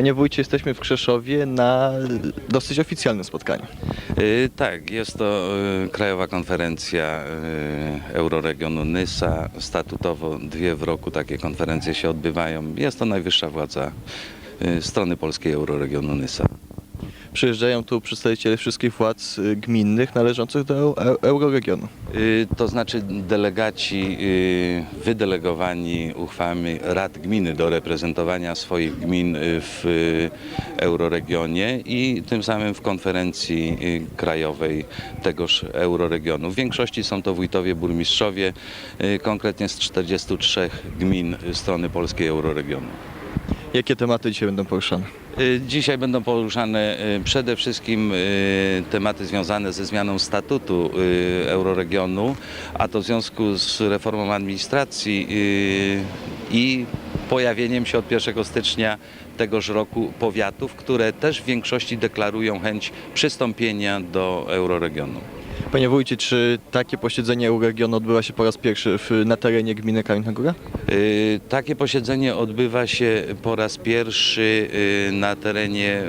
Panie wójcie, jesteśmy w Krzeszowie na dosyć oficjalnym spotkaniu. Y, Tak, jest to y, Krajowa Konferencja y, Euroregionu Nysa. Statutowo dwie w roku takie konferencje się odbywają. Jest to najwyższa władza y, strony polskiej Euroregionu Nysa. Przyjeżdżają tu przedstawiciele wszystkich władz y, gminnych należących do eu- euroregionu. Y, To znaczy delegaci y, wydelegowani uchwałami rad gminy do reprezentowania swoich gmin w euroregionie i tym samym w konferencji krajowej tegoż euroregionu. W większości są to wójtowie, burmistrzowie, konkretnie z 43 gmin strony polskiej euroregionu. Jakie tematy dzisiaj będą poruszane? Y, Dzisiaj będą poruszane y, przede wszystkim y, tematy związane ze zmianą statutu euroregionu, a to w związku z reformą administracji i pojawieniem się od 1 stycznia tegoż roku powiatów, które też w większości deklarują chęć przystąpienia do euroregionu. Panie wójcie, czy takie posiedzenie euroregionu odbywa się po raz pierwszy w, na terenie gminy Kamienna Góra? Y, Takie posiedzenie odbywa się po raz pierwszy y, na terenie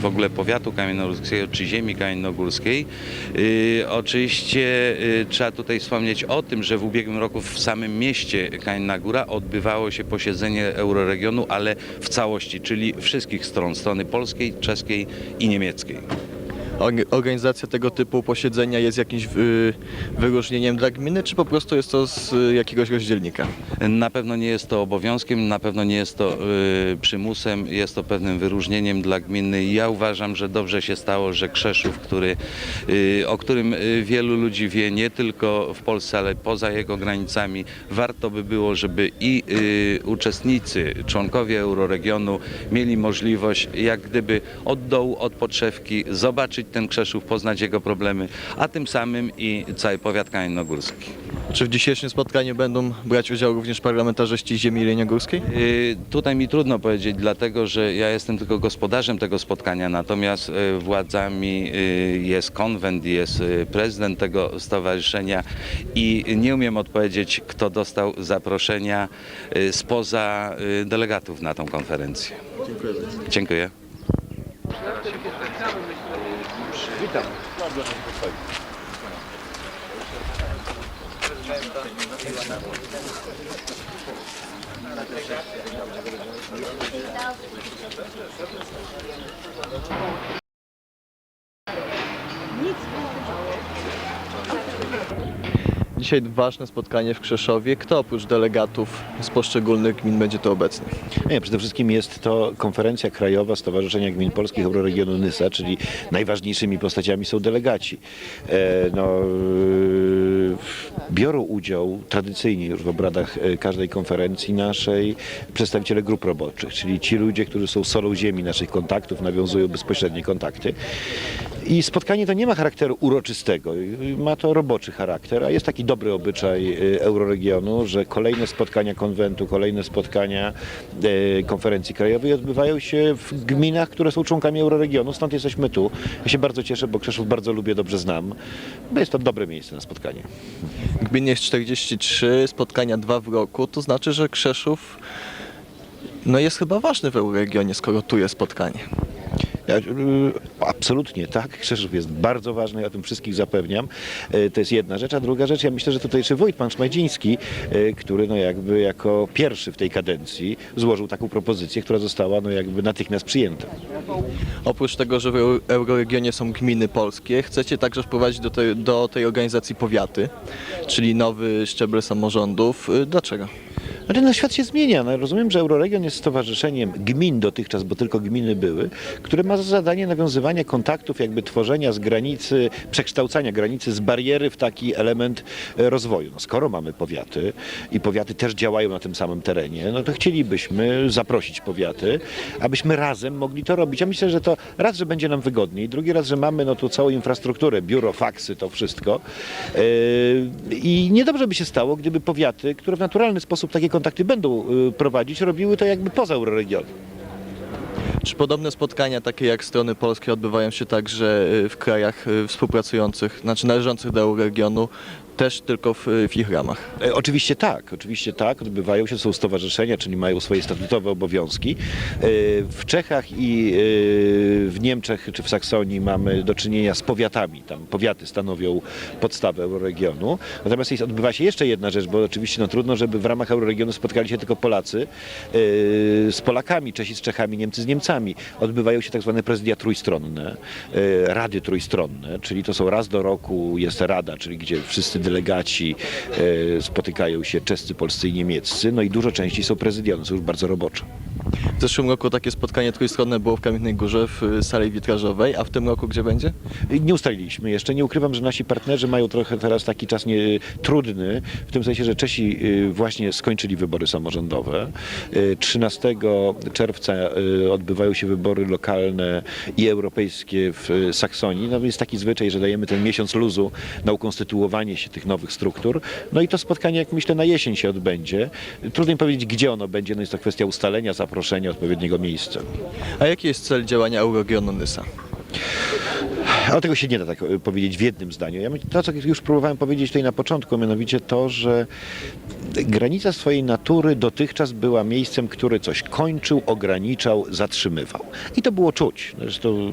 w ogóle powiatu kamiennogórskiego czy ziemi kamiennogórskiej. Y, Oczywiście y, trzeba tutaj wspomnieć o tym, że w ubiegłym roku w samym mieście Kamienna Góra odbywało się posiedzenie euroregionu, ale w całości, czyli wszystkich stron, strony polskiej, czeskiej i niemieckiej. Org- Organizacja tego typu posiedzenia jest jakimś y, wyróżnieniem dla gminy, czy po prostu jest to z y, jakiegoś rozdzielnika? Na pewno nie jest to obowiązkiem, na pewno nie jest to y, przymusem, jest to pewnym wyróżnieniem dla gminy. Ja uważam, że dobrze się stało, że Krzeszów, który, o którym wielu ludzi wie, nie tylko w Polsce, ale poza jego granicami, warto by było, żeby i uczestnicy, członkowie euroregionu mieli możliwość jak gdyby od dołu, od podszewki zobaczyć ten Krzeszów, poznać jego problemy, a tym samym i cały powiat kamiennogórski. Czy w dzisiejszym spotkaniu będą brać udział również parlamentarzyści ziemi jeleniogórskiej? Y, Tutaj mi trudno powiedzieć, dlatego że ja jestem tylko gospodarzem tego spotkania, natomiast y, władzami y, jest konwent, jest y, prezydent tego stowarzyszenia i nie umiem odpowiedzieć, kto dostał zaproszenia y, spoza y, delegatów na tą konferencję. Dziękuję bardzo. Dziękuję. Dzisiaj ważne spotkanie w Krzeszowie. Kto oprócz delegatów z poszczególnych gmin będzie tu obecny? Nie, przede wszystkim jest to konferencja krajowa Stowarzyszenia Gmin Polskich Euroregionu Nysa, czyli najważniejszymi postaciami są delegaci. E, no, e, biorą udział tradycyjnie już w obradach e, każdej konferencji naszej przedstawiciele grup roboczych, czyli ci ludzie, którzy są solą ziemi naszych kontaktów, nawiązują bezpośrednie kontakty. I spotkanie to nie ma charakteru uroczystego, ma to roboczy charakter, a jest taki dobry obyczaj e, euroregionu, że kolejne spotkania konwentu, kolejne spotkania e, konferencji krajowej odbywają się w gminach, które są członkami euroregionu, stąd jesteśmy tu. Ja się bardzo cieszę, bo Krzeszów bardzo lubię, dobrze znam. No jest to dobre miejsce na spotkanie. Gmin jest 43, spotkania dwa w roku. To znaczy, że Krzeszów no jest chyba ważny w euroregionie, skoro tu jest spotkanie. Ja, y, absolutnie tak. Krzeszów jest bardzo ważny, ja o tym wszystkich zapewniam. Y, To jest jedna rzecz, a druga rzecz, ja myślę, że tutaj czy wójt, pan Szmajdziński, y, który no jakby jako pierwszy w tej kadencji złożył taką propozycję, która została no jakby natychmiast przyjęta. Oprócz tego, że w eu- euroregionie są gminy polskie, chcecie także wprowadzić do tej, do tej organizacji powiaty, czyli nowy szczebel samorządów. Dlaczego? Znaczy, no, świat się zmienia. No, rozumiem, że Euroregion jest stowarzyszeniem gmin dotychczas, bo tylko gminy były, które ma za zadanie nawiązywania kontaktów, jakby tworzenia z granicy, przekształcania granicy z bariery w taki element e, rozwoju. No, skoro mamy powiaty i powiaty też działają na tym samym terenie, no to chcielibyśmy zaprosić powiaty, abyśmy razem mogli to robić. Ja myślę, że to raz, że będzie nam wygodniej, drugi raz, że mamy no tu całą infrastrukturę, biuro, faksy, to wszystko. Yy, I niedobrze by się stało, gdyby powiaty, które w naturalny sposób takie kontakty będą yy, prowadzić, robiły to jakby poza euroregionem. Czy podobne spotkania, takie jak strony polskie, odbywają się także y, w krajach y, współpracujących, znaczy należących do euroregionu, też tylko w, w ich ramach? E, Oczywiście tak, oczywiście tak, odbywają się, są stowarzyszenia, czyli mają swoje statutowe obowiązki. E, W Czechach i e, w Niemczech czy w Saksonii mamy do czynienia z powiatami, tam powiaty stanowią podstawę euroregionu. Natomiast jest, odbywa się jeszcze jedna rzecz, bo oczywiście no, trudno, żeby w ramach euroregionu spotkali się tylko Polacy e, z Polakami, Czesi z Czechami, Niemcy z Niemcami. Odbywają się tak zwane prezydia trójstronne, e, rady trójstronne, czyli to są raz do roku jest rada, czyli gdzie wszyscy delegaci e, spotykają się czescy, polscy i niemieccy, no i dużo częściej są prezydia, one są już bardzo robocze. W zeszłym roku takie spotkanie trójstronne było w Kamiennej Górze w y, sali witrażowej, a w tym roku gdzie będzie? Nie ustaliliśmy jeszcze. Nie ukrywam, że nasi partnerzy mają trochę teraz taki czas nie, trudny, w tym sensie, że Czesi właśnie skończyli wybory samorządowe. Y, 13 czerwca odbywają się wybory lokalne i europejskie w Saksonii. No jest taki zwyczaj, że dajemy ten miesiąc luzu na ukonstytuowanie się tych nowych struktur. No i to spotkanie, jak myślę, na jesień się odbędzie. Trudno mi powiedzieć, gdzie ono będzie. No jest to kwestia ustalenia, zaproszenia, odpowiedniego miejsca. A jaki jest cel działania Euroregionu Nysa? Ale tego się nie da tak e, powiedzieć w jednym zdaniu. Ja to, co już próbowałem powiedzieć tutaj na początku, mianowicie to, że granica swojej natury dotychczas była miejscem, który coś kończył, ograniczał, zatrzymywał. I to było czuć. Zresztą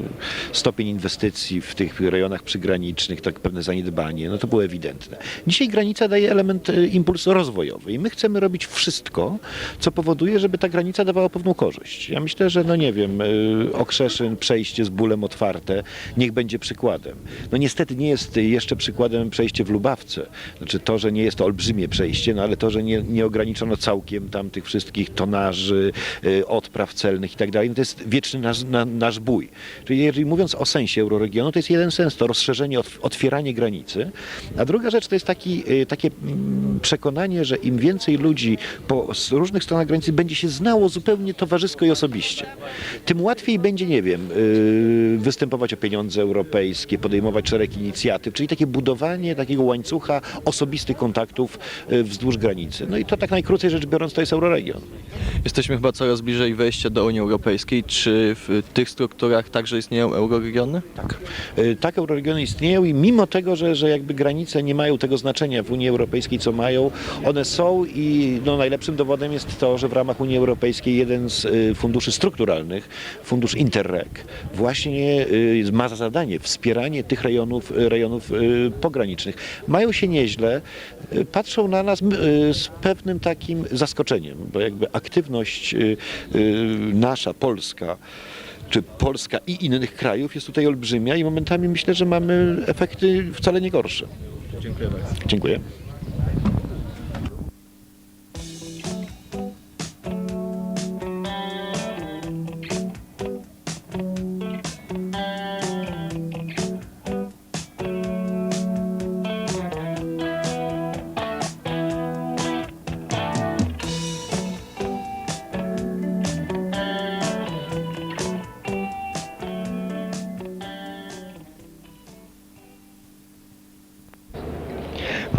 stopień inwestycji w tych rejonach przygranicznych, tak pewne zaniedbanie, no to było ewidentne. Dzisiaj granica daje element e, impuls rozwojowy i my chcemy robić wszystko, co powoduje, żeby ta granica dawała pewną korzyść. Ja myślę, że no nie wiem, e, Okrzeszyn, przejście z bólem otwarte, niech będzie przykładem. No niestety nie jest jeszcze przykładem przejście w Lubawce. Znaczy to, że nie jest to olbrzymie przejście, no ale to, że nie, nie ograniczono całkiem tam tych wszystkich tonaży, y, odpraw celnych i tak dalej, no to jest wieczny nasz, na, nasz bój. Czyli jeżeli mówiąc o sensie euroregionu, to jest jeden sens, to rozszerzenie, ot- otwieranie granicy, a druga rzecz to jest taki, y, takie mm, przekonanie, że im więcej ludzi po różnych stronach granicy będzie się znało zupełnie towarzysko i osobiście, tym łatwiej będzie, nie wiem, y, występować o pieniądze europejskie, podejmować szereg inicjatyw, czyli takie budowanie takiego łańcucha osobistych kontaktów y, wzdłuż granicy. No i to tak najkrócej rzecz biorąc to jest euroregion. Jesteśmy chyba coraz bliżej wejścia do Unii Europejskiej. Czy w tych strukturach także istnieją euroregiony? Tak. Y, Tak euroregiony istnieją i mimo tego, że, że jakby granice nie mają tego znaczenia w Unii Europejskiej, co mają, one są i no, najlepszym dowodem jest to, że w ramach Unii Europejskiej jeden z y, funduszy strukturalnych, fundusz Interreg, właśnie ma za zadanie wspieranie tych rejonów, rejonów y, pogranicznych. Mają się nieźle, y, patrzą na nas y, z pewnym takim zaskoczeniem, bo jakby aktywność y, y, nasza, polska, czy Polska i innych krajów jest tutaj olbrzymia i momentami myślę, że mamy efekty wcale nie gorsze. Dziękuję bardzo. Dziękuję.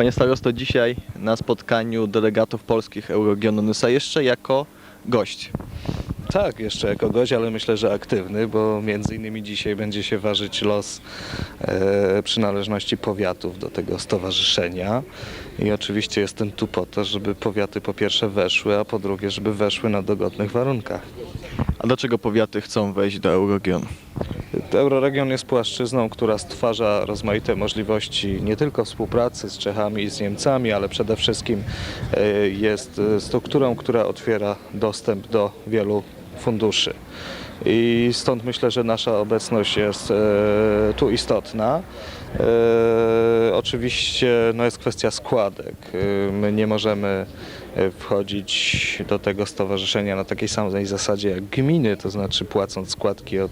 Panie starosto, dzisiaj na spotkaniu delegatów polskich Euroregionu Nysa jeszcze jako gość. Tak, jeszcze jako gość, ale myślę, że aktywny, bo między innymi dzisiaj będzie się ważyć los e, przynależności powiatów do tego stowarzyszenia. I oczywiście jestem tu po to, żeby powiaty po pierwsze weszły, a po drugie, żeby weszły na dogodnych warunkach. A dlaczego powiaty chcą wejść do Euroregionu? Euroregion jest płaszczyzną, która stwarza rozmaite możliwości nie tylko współpracy z Czechami i z Niemcami, ale przede wszystkim e, jest e, strukturą, która otwiera dostęp do wielu funduszy. I stąd myślę, że nasza obecność jest e, tu istotna. E, oczywiście no jest kwestia składek. E, my nie możemy wchodzić do tego stowarzyszenia na takiej samej zasadzie jak gminy, to znaczy płacąc składki od,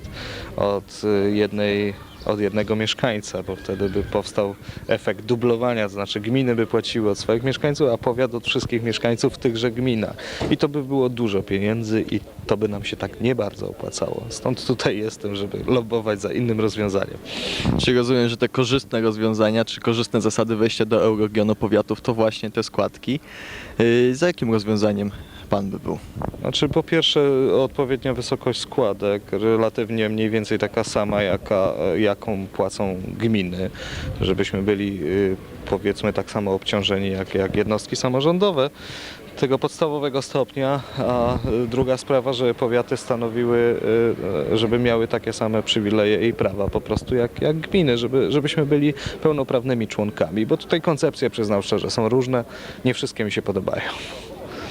od jednej od jednego mieszkańca, bo wtedy by powstał efekt dublowania, to znaczy gminy by płaciły od swoich mieszkańców, a powiat od wszystkich mieszkańców tychże gminach. I to by było dużo pieniędzy i to by nam się tak nie bardzo opłacało. Stąd tutaj jestem, żeby lobbować za innym rozwiązaniem. Czy rozumiem, że te korzystne rozwiązania, czy korzystne zasady wejścia do Euroregionu powiatów to właśnie te składki? Yy, za jakim rozwiązaniem pan by był? Znaczy po pierwsze odpowiednia wysokość składek, relatywnie mniej więcej taka sama, jaka, jaką płacą gminy, żebyśmy byli y, powiedzmy tak samo obciążeni jak, jak jednostki samorządowe tego podstawowego stopnia, a y, druga sprawa, że powiaty stanowiły, y, żeby miały takie same przywileje i prawa po prostu jak, jak gminy, żeby, żebyśmy byli pełnoprawnymi członkami, bo tutaj koncepcje, przyznam szczerze, są różne, nie wszystkie mi się podobają.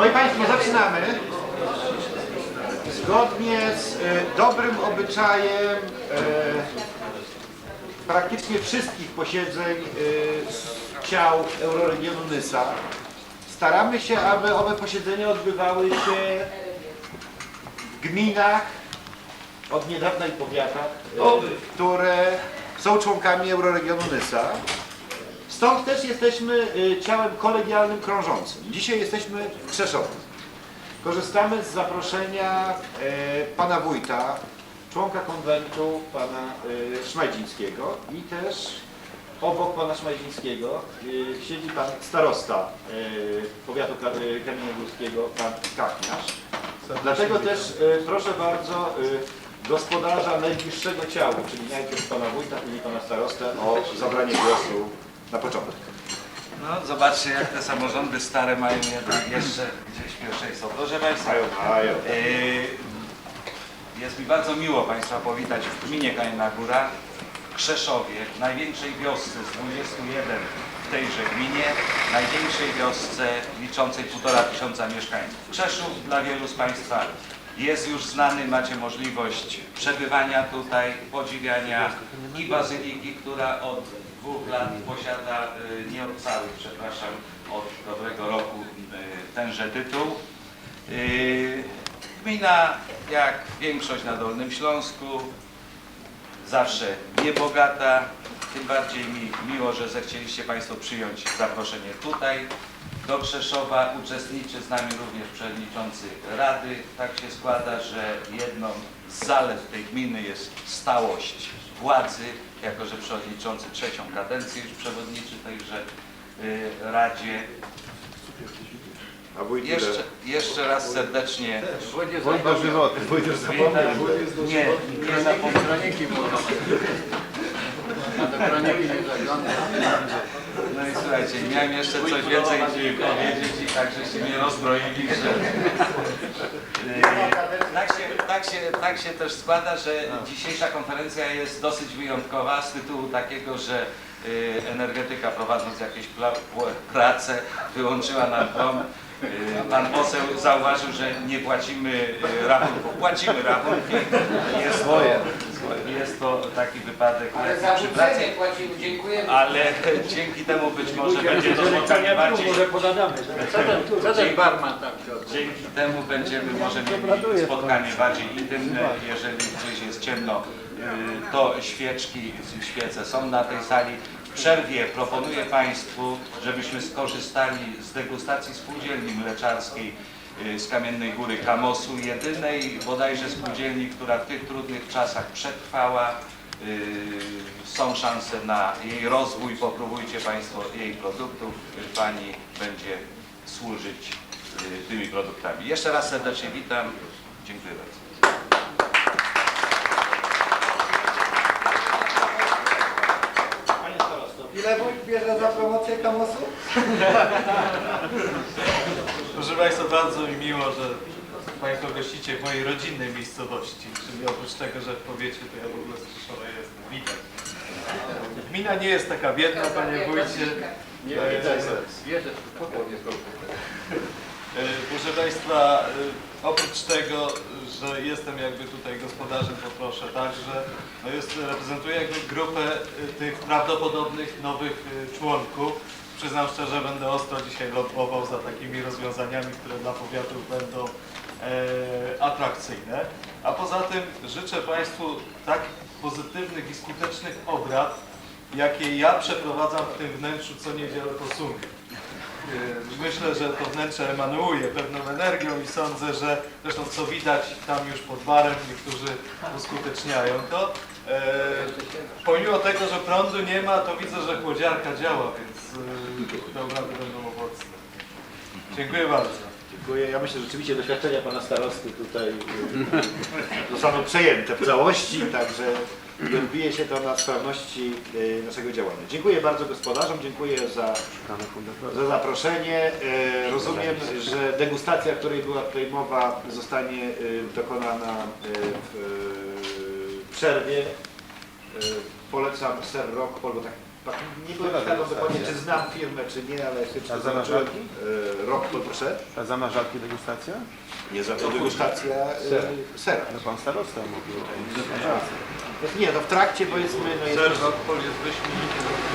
Moi Państwo, zaczynamy. Zgodnie z e, dobrym obyczajem e, praktycznie wszystkich posiedzeń e, ciał Euroregionu Nysa staramy się, aby owe posiedzenia odbywały się w gminach, od niedawna i powiatach, które są członkami Euroregionu Nysa. Stąd też jesteśmy y, ciałem kolegialnym krążącym. Dzisiaj jesteśmy w Krzeszowie. Korzystamy z zaproszenia e, pana wójta, członka konwentu, pana e, Szmajdzińskiego i też obok pana Szmajdzińskiego siedzi pan starosta powiatu Ka- kamieniogórskiego, pan Kachniarz. Dlatego też proszę bardzo gospodarza najbliższego ciału, czyli najpierw pana wójta, później pana starostę o zabranie głosu na początek. No, zobaczcie jak te samorządy stare mają jednak jeszcze gdzieś pierwszeństwo. Proszę Państwa, Mają, mają. yy, jest mi bardzo miło Państwa powitać w gminie Kamienna Góra, Krzeszowie, największej wiosce z 21 w tejże gminie, największej wiosce liczącej półtora tysiąca mieszkańców. Krzeszów dla wielu z Państwa jest już znany, macie możliwość przebywania tutaj, podziwiania i bazyliki, która od dwóch lat posiada, y, nie od całych, przepraszam, od dobrego roku y, tenże tytuł. Y, Gmina, jak większość na Dolnym Śląsku, zawsze niebogata. Tym bardziej mi miło, że zechcieliście Państwo przyjąć zaproszenie tutaj do Krzeszowa. Uczestniczy z nami również przewodniczący Rady. Tak się składa, że jedną z zalet tej gminy jest stałość władzy, jako że przewodniczący trzecią kadencję już przewodniczy tejże y, Radzie. Jeszcze, jeszcze raz serdecznie do żywoty. Już witam. Nie, nie zapomnę. No i słuchajcie, miałem jeszcze coś więcej powiedzieć i tak żeście mnie rozbroili, że... Tak się, tak, się, tak się też składa, że dzisiejsza konferencja jest dosyć wyjątkowa z tytułu takiego, że yy, energetyka prowadząc jakieś prace wyłączyła nam dom. Yy, Pan poseł zauważył, że nie płacimy yy, rachunków. Płacimy rachunki. Jest to, jest to taki wypadek Ale za przy pracy. płacimy, dziękujemy. Ale dzięki temu być może będzie to spotkanie bardziej... Co ten, co ten barman tam się Dzięki temu będziemy może mieli spotkanie bardziej intymne. Jeżeli gdzieś jest ciemno, y, to świeczki, świece są na tej sali. W przerwie proponuję Państwu, żebyśmy skorzystali z degustacji spółdzielni mleczarskiej z Kamiennej Góry Kamosu, jedynej bodajże spółdzielni, która w tych trudnych czasach przetrwała. Y, Są szanse na jej rozwój, popróbujcie Państwo jej produktów. Y, Pani będzie służyć y, tymi produktami. Jeszcze raz serdecznie witam. Dziękuję bardzo. Panie starosto, Ile wójt bierze za promocję kamosu? Proszę Państwa, bardzo mi miło, że Państwo gościcie w mojej rodzinnej miejscowości, czyli oprócz tego, że w powiecie, to ja w ogóle z Rzeszowa jestem, widać. Gmina nie jest taka biedna, Panie Wójcie. Nie, Wierzę, E, Proszę Państwa, e, oprócz tego, że jestem jakby tutaj gospodarzem, poproszę także, no jest, reprezentuję jakby grupę e, tych prawdopodobnych nowych e, członków. Przyznam szczerze, będę ostro dzisiaj lobbował za takimi rozwiązaniami, które dla powiatów będą e, atrakcyjne. A poza tym życzę Państwu tak pozytywnych i skutecznych obrad, jakie ja przeprowadzam w tym wnętrzu co niedzielę po sumie. Yy, Myślę, że to wnętrze emanuuje pewną energią i sądzę, że zresztą co widać tam już pod barem, niektórzy uskuteczniają to. E, pomimo tego, że prądu nie ma, to widzę, że chłodziarka działa, więc e, te obrady będą owocne. Dziękuję bardzo. Dziękuję. Ja myślę, że rzeczywiście doświadczenia pana starosty tutaj y, zostaną przejęte w całości, także odbije się to na sprawności y, naszego działania. Dziękuję bardzo gospodarzom, dziękuję za, za zaproszenie. Y, Rozumiem, że degustacja, o której była tutaj mowa, zostanie y, dokonana y, w y, przerwie. Y, Polecam Ser Rockpol, bo tak, tak nie byłem pewien dokładnie, czy znam firmę, czy nie, ale A zobaczyłem. zamrażarki? Y, Rockpol, proszę. A zamrażarki degustacja? Nie za to degustacja y, sera. No pan starosta mówił o. Nie, no w trakcie powiedzmy, no jest jest wyśmienity.